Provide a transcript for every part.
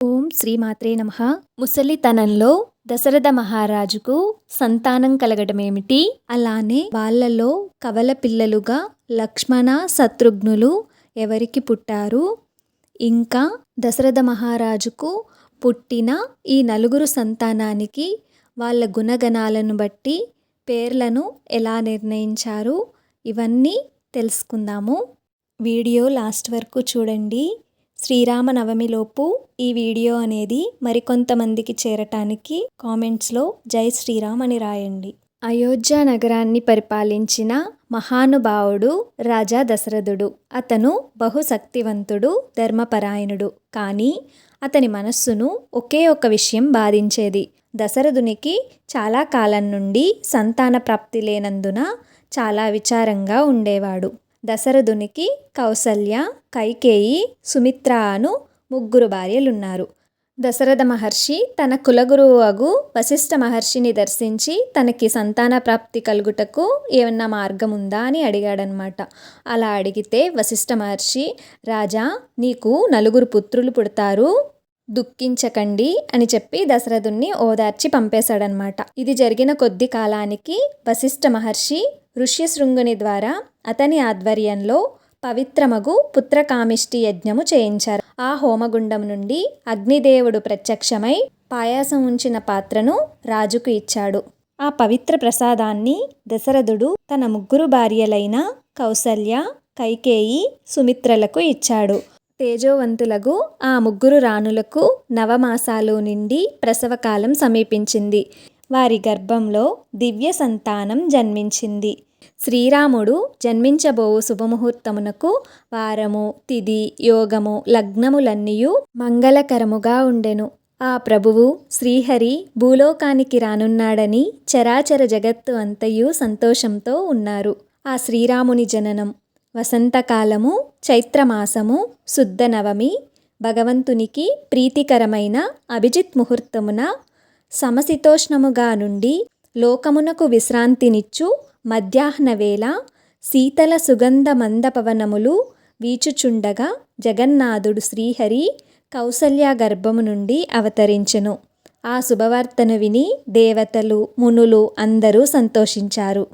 ఓం శ్రీమాత్రే నమ. ముసలితనంలో దశరథ మహారాజుకు సంతానం కలగడమేమిటి అలానే వాళ్ళలో కవల పిల్లలుగా లక్ష్మణ శత్రుఘ్నులు ఎవరికి పుట్టారు? ఇంకా దశరథ మహారాజుకు పుట్టిన ఈ నలుగురు సంతానానికి వాళ్ళ గుణగణాలను బట్టి పేర్లను ఎలా నిర్ణయించారు? ఇవన్నీ తెలుసుకుందాము. వీడియో లాస్ట్ వరకు చూడండి. శ్రీరామనవమిలోపు ఈ వీడియో అనేది మరికొంతమందికి చేరటానికి కామెంట్స్లో జై శ్రీరామ్ అని రాయండి. అయోధ్య నగరాన్ని పరిపాలించిన మహానుభావుడు రాజా దశరథుడు. అతను బహుశక్తివంతుడు ధర్మపరాయణుడు. కానీ అతని మనస్సును ఒకే ఒక విషయం బాధించేది. దశరథునికి చాలా కాలం నుండి సంతాన ప్రాప్తి లేనందున చాలా విచారంగా ఉండేవాడు. దశరథునికి కౌసల్య కైకేయి సుమిత్ర అను ముగ్గురు భార్యలున్నారు. దశరథ మహర్షి తన కులగురువు అగు వశిష్ఠ మహర్షిని దర్శించి తనకి సంతాన ప్రాప్తి కలుగుటకు ఏమన్నా మార్గం ఉందా అని అడిగాడనమాట అలా అడిగితే వశిష్ఠ మహర్షి రాజా నీకు నలుగురు పుత్రులు పుడతారు దుఃఖించకండి అని చెప్పి దశరథుణ్ణి ఓదార్చి పంపేశాడనమాట ఇది జరిగిన కొద్ది కాలానికి వశిష్ఠ మహర్షి ఋష్యశృంగుని ద్వారా అతని ఆధ్వర్యంలో పవిత్రమగు పుత్రకామిష్టి యజ్ఞము చేయించారు. ఆ హోమగుండం నుండి అగ్నిదేవుడు ప్రత్యక్షమై పాయాసం ఉంచిన పాత్రను రాజుకు ఇచ్చాడు. ఆ పవిత్ర ప్రసాదాన్ని దశరథుడు తన ముగ్గురు భార్యలైన కౌసల్య కైకేయి సుమిత్రలకు ఇచ్చాడు. తేజోవంతులకు ఆ ముగ్గురు రాణులకు నవమాసాలు నిండి ప్రసవకాలం సమీపించింది. వారి గర్భంలో దివ్య సంతానం జన్మించింది. శ్రీరాముడు జన్మించబోవు శుభముహూర్తమునకు వారము తిది యోగము లగ్నములన్నీయు మంగళకరముగా ఉండెను. ఆ ప్రభువు శ్రీహరి భూలోకానికి రానున్నాడని చరాచర జగత్తు అంతయు సంతోషంతో ఉన్నారు. ఆ శ్రీరాముని జననం వసంతకాలము చైత్రమాసము శుద్ధ నవమి భగవంతునికి ప్రీతికరమైన అభిజిత్ ముహూర్తమున సమశీతోష్ణముగా నుండి లోకమునకు విశ్రాంతినిచ్చు మధ్యాహ్న వేళ శీతల సుగంధ మందపవనములు వీచుచుండగా జగన్నాథుడు శ్రీహరి కౌసల్య గర్భము నుండి అవతరించెను. ఆ శుభవార్తను విని దేవతలు మునులు అందరూ సంతోషించారు.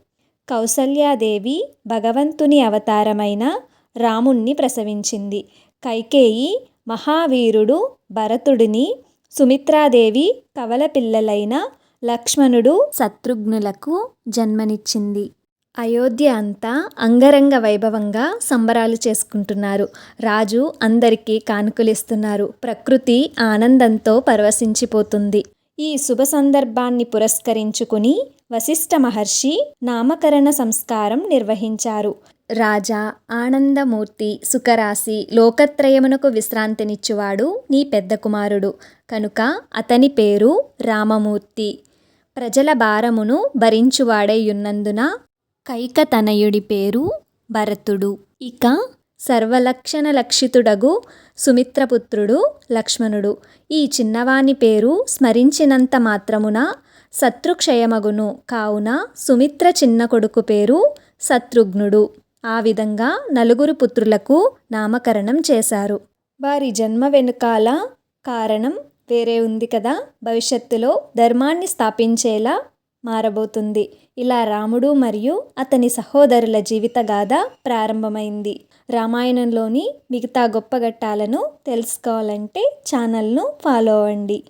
కౌసల్యాదేవి భగవంతుని అవతారమైన రాముణ్ణి ప్రసవించింది. కైకేయి మహావీరుడు భరతుడిని సుమిత్రాదేవి కవల పిల్లలైన లక్ష్మణుడు శత్రుఘ్నులకు జన్మనిచ్చింది. అయోధ్య అంతా అంగరంగ వైభవంగా సంబరాలు చేసుకుంటున్నారు. రాజు అందరికీ కానుకలిస్తున్నారు. ప్రకృతి ఆనందంతో పరవశించిపోతుంది. ఈ శుభ సందర్భాన్ని పురస్కరించుకుని వశిష్ఠ మహర్షి నామకరణ సంస్కారం నిర్వహించారు. రాజా ఆనందమూర్తి సుఖరాశి లోకత్రయమునకు విశ్రాంతినిచ్చువాడు నీ పెద్ద కుమారుడు. కనుక అతని పేరు రామమూర్తి. ప్రజల భారమును భరించువాడైయున్నందున కైకతనయుడి పేరు భరతుడు. ఇక సర్వలక్షణ లక్షితుడగు సుమిత్రపుత్రుడు లక్ష్మణుడు. ఈ చిన్నవాని పేరు స్మరించినంత మాత్రమున శత్రుక్షయమగును. కావున సుమిత్ర చిన్న కొడుకు పేరు శత్రుఘ్నుడు. ఆ విధంగా నలుగురు పుత్రులకు నామకరణం చేశారు. వారి జన్మ వెనుకాల కారణం వేరే ఉంది కదా. భవిష్యత్తులో ధర్మాన్ని స్థాపించేలా మారబోతుంది. ఇలా రాముడు మరియు అతని సహోదరుల జీవిత గాథ ప్రారంభమైంది. రామాయణంలోని మిగతా గొప్ప ఘట్టాలను తెలుసుకోవాలంటే ఛానల్ను ఫాలో అవ్వండి.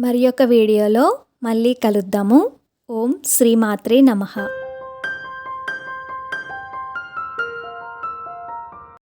మరి ఒక వీడియోలో మళ్ళీ కలుద్దాము. ఓం శ్రీమాత్రే నమః.